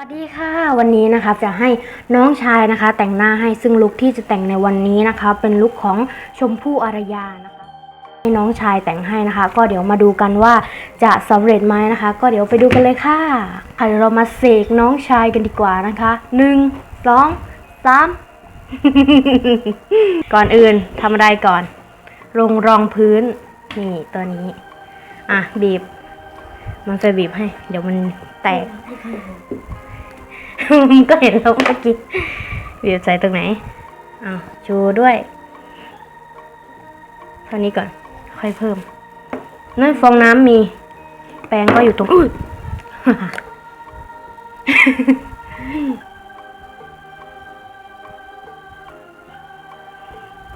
วัสดีค่ะ วันนี้นะคะจะให้น้องชายนะคะ แต่งหน้าให้ซึ่งลุคที่จะแต่งในวันนี้นะคะ เป็นลุคของชมพู่อารยานะคะให้น้องชายแต่งให้นะคะ ก็เดี๋ยวมาดูกันว่าจะสำเร็จไหมนะคะ ก็เดี๋ยวไปดูกันเลยค่ะค่ะเดี๋ยวเรามาเสกน้องชายกันดีกว่านะคะหนึ่งสองสามก่อนอื่นทำอะไรก่อนลงรองพื้นนี่ตัวนี้อะบีบ มันจะบีบให้ เดี๋ยวมันแตก มันก็เห็นแล้วเมื่อกี้บีบใส่ตรงไหนอ้าวชูด้วย เท่านี้ก่อน ค่อยเพิ่ม นั่นฟองน้ำมี แปรงก็อยู่ตรงอุ้ย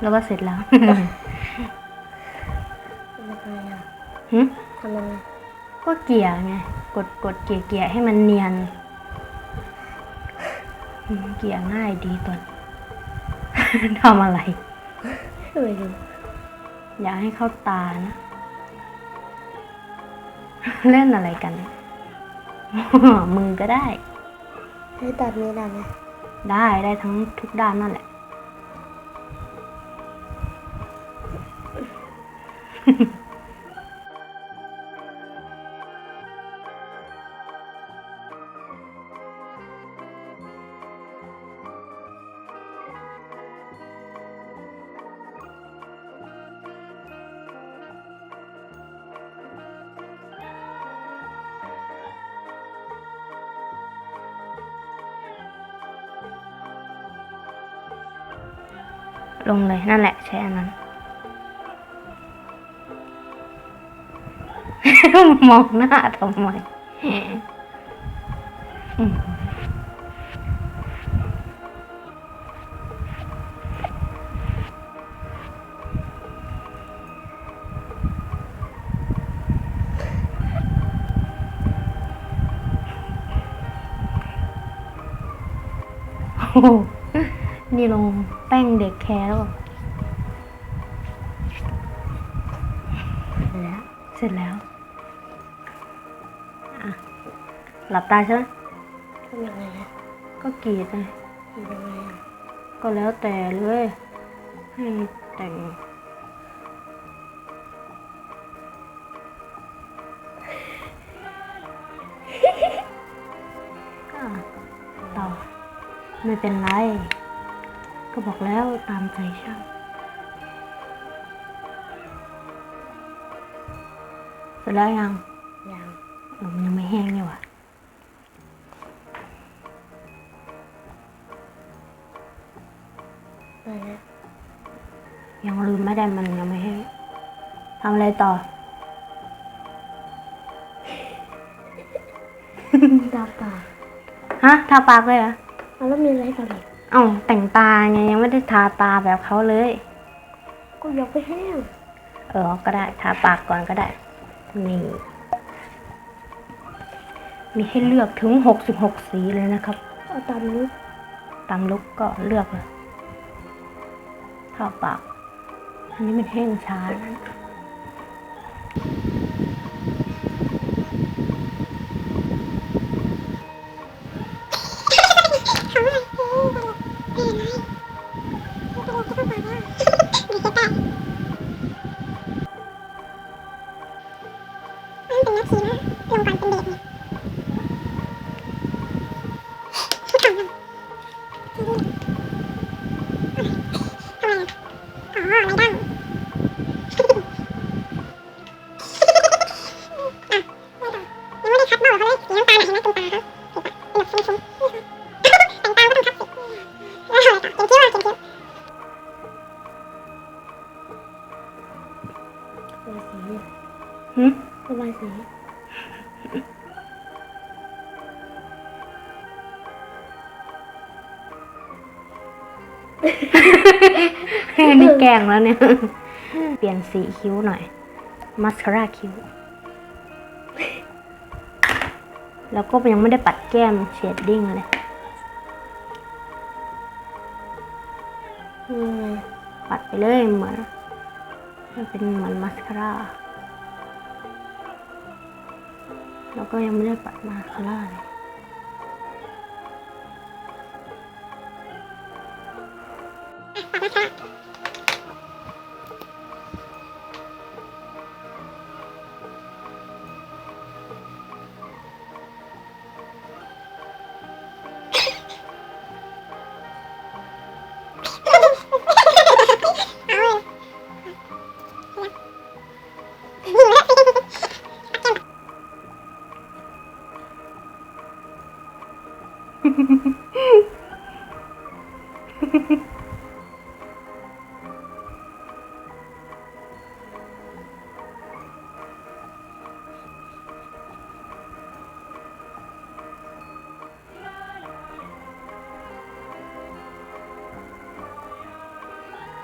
แล้วก็เสร็จแล้วทำยังไงอะหึทำยังไงก็เกลี่ยไง กดกดเกลี่ยเกลี่ยให้มันเนียนอืม เกลี่ยง่ายดีตัวทำอะไรไม่รู้อยากให้เข้าตานะ เล่นอะไรกัน มือก็ได้ให้ตัดนี้ได้ไหมได้ได้ทั้งทุกด้านนั่นแหละ ลงเลยนั่นแหละใช้อันนั้น มองหน้าทำไมอืมโอ้ นี่ลงแป้งเด็กแคร์แล้วเสร็จแล้วอะหลับตาใช่ไหมทำยังไงอะก็กรีดไงทำยังไงอะก็แล้วแต่เลย ให้แต่งก็ต่อไม่เป็นไร ก็บอกแล้วตามใจช่างเสร็จแล้วยังยังเออมันยังไม่แห้งนี่หว่ะไปแล้วยังลืมไม่ได้มันยังไม่แห้งทำอะไรต่อ ตาปากฮะทาปากเลยเหรอ เอาแล้วมีอะไรต่ออีก เอ้าแต่งตาไงยังไม่ได้ทาตาแบบเขาเลย ก็ยกไปแห้งเออ ก็ได้ทาปากก่อนก็ได้ นี่ มีให้เลือกถึงหกสิบหกสีเลยนะครับ เอาตามนี้ตามลุกก็เลือกเลยทาปาก อันนี้มันแห้งช้า นะหึ สีระบายสีนี่แกล้งแล้วเนี่ย เปลี่ยนสีคิ้วหน่อยมัสคาร่าคิ้ว แล้วก็ยังไม่ได้ปัดแก้มเชดดิ้งเลยปัดไปเลยเหมือน มันเป็นเหมือนมัสคาร่า แล้วก็ยังไม่ได้ปัดมาคาร่าเลย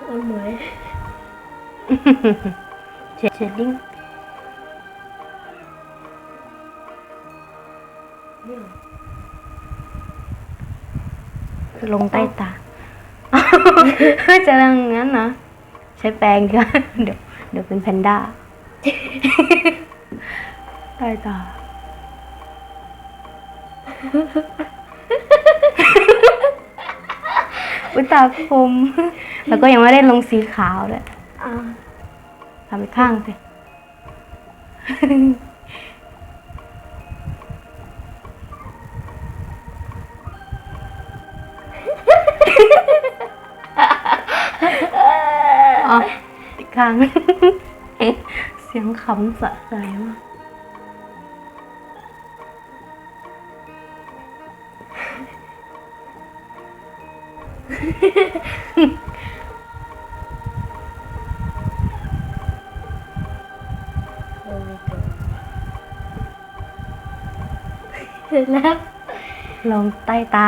Ôi mẹ Chết chết đi ลงใต้ตาจะเรื่องงั้นนะใช้แปรงกันเดี๋ยวเดี๋ยวเป็นแพนด้าใต้ตาอุยตาคมแล้วก็ยังไม่ได้ลงสีขาวเลยอ่าทำอีกข้างสิ อีกข้ง เสียงขำสะใจมากเสร็จแล้ว ลงใต้ตา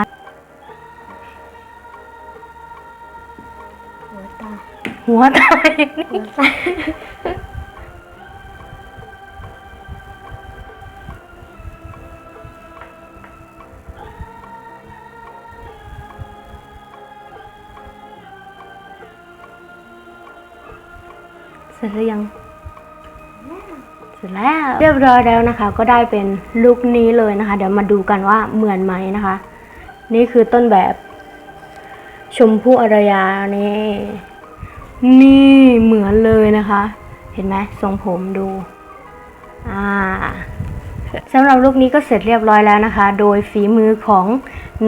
หัวตา หัวตายหัวตาเสร็จหรือยัง เสร็จแล้ว เรียบร้อยแล้วนะคะ ก็ได้เป็นลุคนี้เลยนะคะ เดี๋ยวมาดูกันว่าเหมือนไหมนะคะ นี่คือต้นแบบชมพู่อารยานี่ นี่เหมือนเลยนะคะ เห็นไหมทรงผมดู อ่าสำหรับลูกนี้ก็เสร็จเรียบร้อยแล้วนะคะ โดยฝีมือของ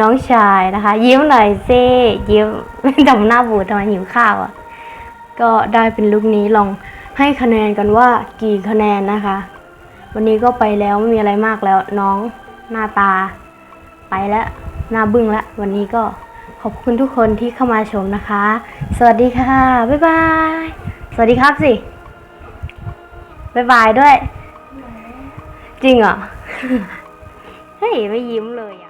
น้องชายนะคะ ยิ้มหน่อยเซ่ยิ้มทำหน้าบูดทำไมหิวข้าวอะ ก็ได้เป็นลุคนี้ลองให้คะแนนกันว่ากี่คะแนนนะคะ วันนี้ก็ไปแล้วไม่มีอะไรมากแล้วน้องหน้าตา ไปแล้วหน้าบึ้งแล้ววันนี้ก็ ขอบคุณทุกคนที่เข้ามาชมนะคะ สวัสดีค่ะ บ๊ายบาย สวัสดีครับสิ บ๊ายบายด้วย จริงเหรอ เฮ้ย ไม่ยิ้มเลยอะ